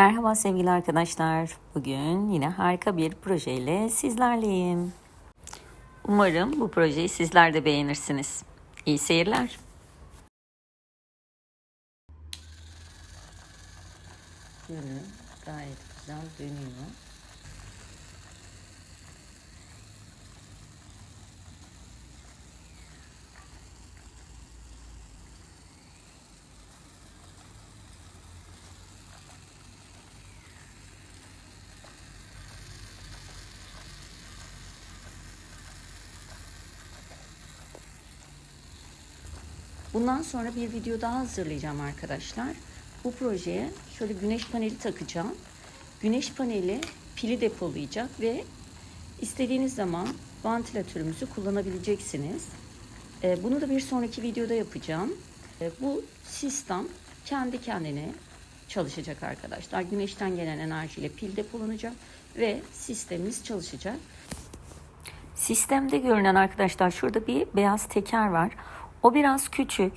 Merhaba sevgili arkadaşlar. Bugün yine harika bir projeyle sizlerleyim. Umarım bu projeyi sizler de beğenirsiniz. İyi seyirler. Yönü gayet güzel dönüyor. Bundan sonra bir video daha hazırlayacağım arkadaşlar. Bu projeye şöyle güneş paneli takacağım. Güneş paneli pili depolayacak ve istediğiniz zaman vantilatörümüzü kullanabileceksiniz. Ee, Bunu da bir sonraki videoda yapacağım. Ee, Bu sistem kendi kendine çalışacak arkadaşlar. Güneşten gelen enerjiyle pil depolanacak ve sistemimiz çalışacak. Sistemde görünen arkadaşlar şurada bir beyaz teker var. O biraz küçük.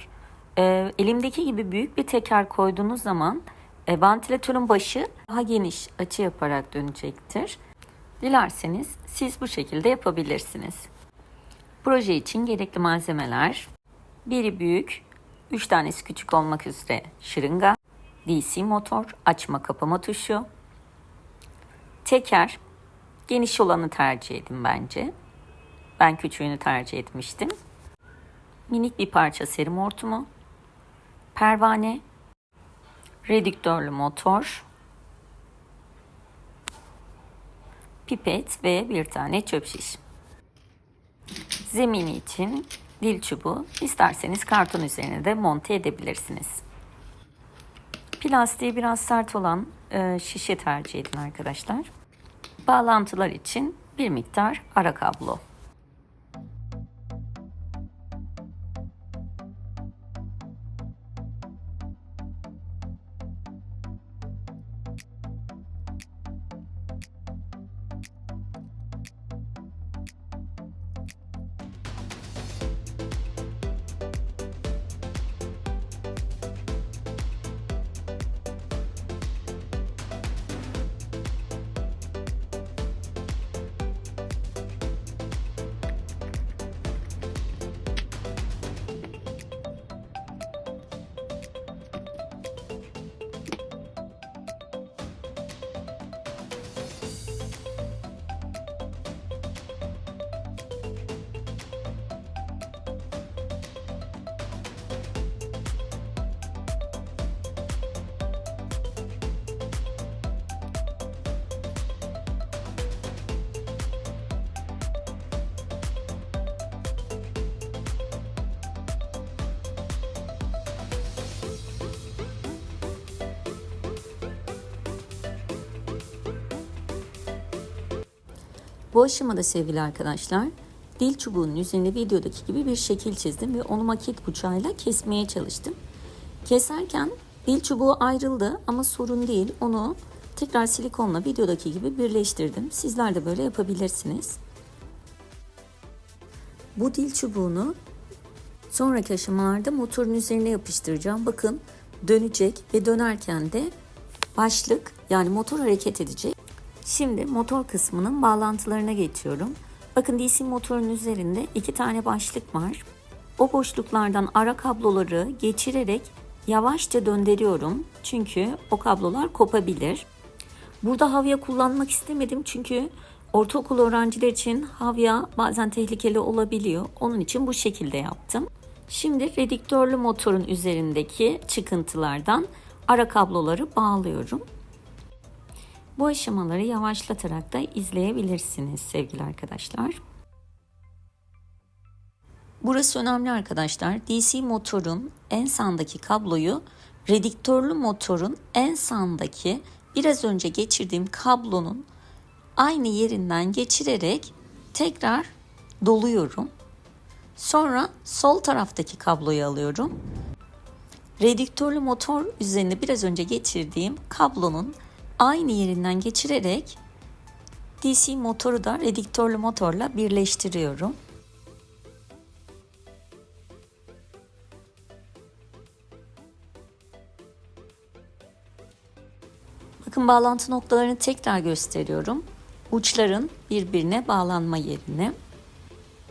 Ee, elimdeki gibi büyük bir teker koyduğunuz zaman e, vantilatörün başı daha geniş açı yaparak dönecektir. Dilerseniz siz bu şekilde yapabilirsiniz. Proje için gerekli malzemeler biri büyük, 3 tanesi küçük olmak üzere şırınga, DC motor, açma kapama tuşu, teker, geniş olanı tercih edin bence. Ben küçüğünü tercih etmiştim. Minik bir parça serum hortumu, pervane, redüktörlü motor, pipet ve bir tane çöp şiş. Zemini için dil çubuğu isterseniz karton üzerine de monte edebilirsiniz. Plastiği biraz sert olan e, şişe tercih edin arkadaşlar. Bağlantılar için bir miktar ara kablo. Bu aşamada sevgili arkadaşlar dil çubuğunun üzerinde videodaki gibi bir şekil çizdim ve onu maket bıçağıyla kesmeye çalıştım. Keserken dil çubuğu ayrıldı ama sorun değil. Onu tekrar silikonla videodaki gibi birleştirdim. Sizler de böyle yapabilirsiniz. Bu dil çubuğunu sonraki aşamalarda motorun üzerine yapıştıracağım. Bakın dönecek ve dönerken de başlık yani motor hareket edecek. Şimdi motor kısmının bağlantılarına geçiyorum. Bakın DC motorun üzerinde iki tane başlık var. O boşluklardan ara kabloları geçirerek yavaşça döndürüyorum. Çünkü o kablolar kopabilir. Burada havya kullanmak istemedim çünkü ortaokul öğrenciler için havya bazen tehlikeli olabiliyor. Onun için bu şekilde yaptım. Şimdi redüktörlü motorun üzerindeki çıkıntılardan ara kabloları bağlıyorum. Bu aşamaları yavaşlatarak da izleyebilirsiniz sevgili arkadaşlar. Burası önemli arkadaşlar. DC motorun en sağındaki kabloyu redüktörlü motorun en sağındaki biraz önce geçirdiğim kablonun aynı yerinden geçirerek tekrar doluyorum. Sonra sol taraftaki kabloyu alıyorum. Redüktörlü motor üzerine biraz önce geçirdiğim kablonun aynı yerinden geçirerek DC motoru da redüktörlü motorla birleştiriyorum. Bakın bağlantı noktalarını tekrar gösteriyorum. Uçların birbirine bağlanma yerine.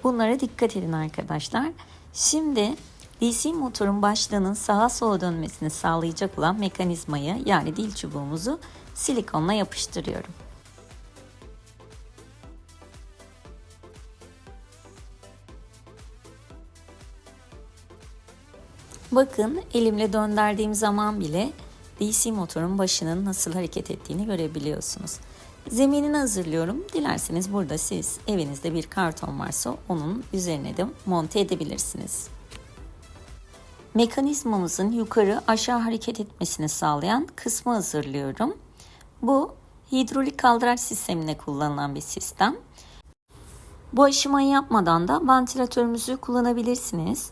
Bunlara dikkat edin arkadaşlar. Şimdi DC motorun başlığının sağa sola dönmesini sağlayacak olan mekanizmayı yani dil çubuğumuzu silikonla yapıştırıyorum. Bakın elimle döndürdüğüm zaman bile DC motorun başının nasıl hareket ettiğini görebiliyorsunuz. Zeminini hazırlıyorum. Dilerseniz burada siz evinizde bir karton varsa onun üzerine de monte edebilirsiniz. Mekanizmamızın yukarı aşağı hareket etmesini sağlayan kısmı hazırlıyorum. Bu hidrolik kaldıraç sistemine kullanılan bir sistem. Bu aşamayı yapmadan da vantilatörümüzü kullanabilirsiniz.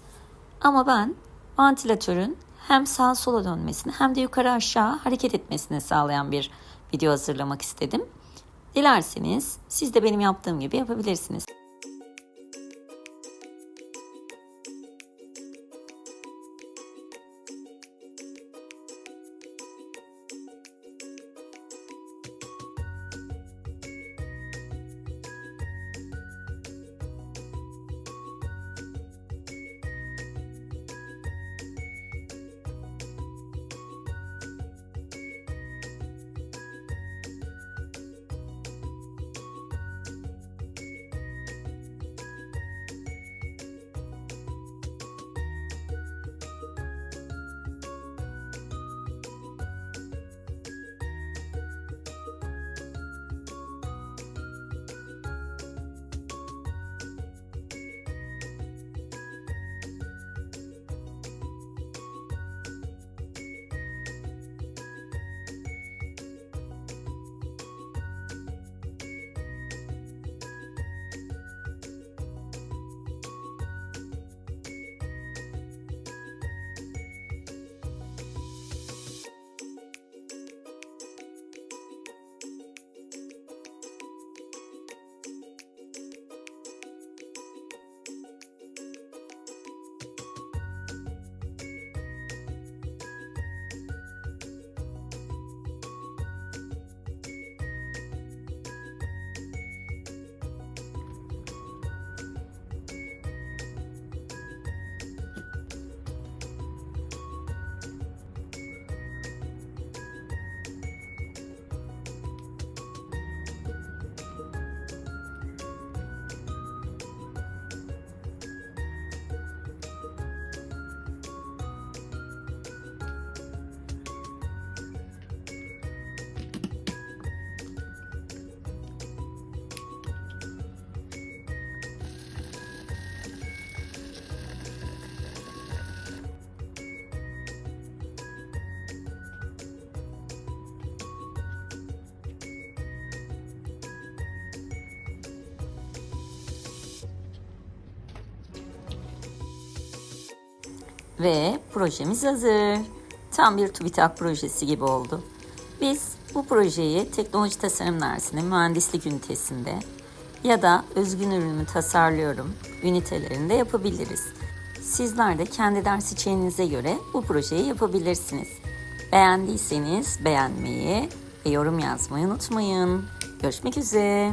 Ama ben vantilatörün hem sağa sola dönmesini hem de yukarı aşağı hareket etmesini sağlayan bir video hazırlamak istedim. Dilerseniz siz de benim yaptığım gibi yapabilirsiniz. Ve projemiz hazır. Tam bir TÜBİTAK projesi gibi oldu. Biz bu projeyi teknoloji tasarım dersinde, mühendislik ünitesinde ya da özgün ürünü tasarlıyorum ünitelerinde yapabiliriz. Sizler de kendi ders içeriğinize göre bu projeyi yapabilirsiniz. Beğendiyseniz beğenmeyi ve yorum yazmayı unutmayın. Görüşmek üzere.